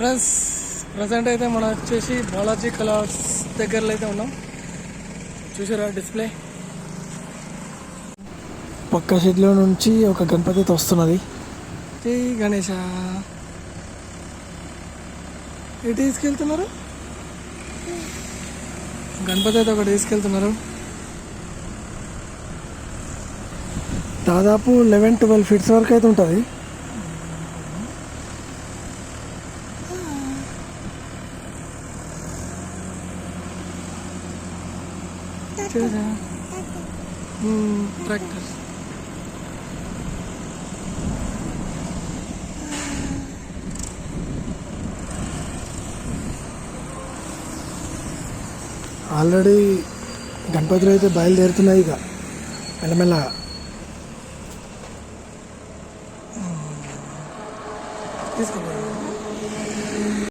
Friends present అయితే మనం వచ్చేసి బాలాజీ కలర్స్ దగ్గరలో అయితే ఉన్నాం. చూసారా డిస్ప్లే? పక్క షెడ్లో నుంచి ఒక గణపతి అయితే వస్తున్నది. జై గణేష ఎటు తీసుకెళ్తున్నారు? గణపతి అయితే ఒకటి తీసుకెళ్తున్నారు. దాదాపు లెవెన్ ట్వెల్వ్ ఫీట్స్ వరకు అయితే ఉంటుంది. ట్రాక్టర్ ఆల్రెడీ గణపతులు అయితే బయలుదేరుతున్నాయి ఇక. మెల్లమెల్లగా తీసుకెళ్ళి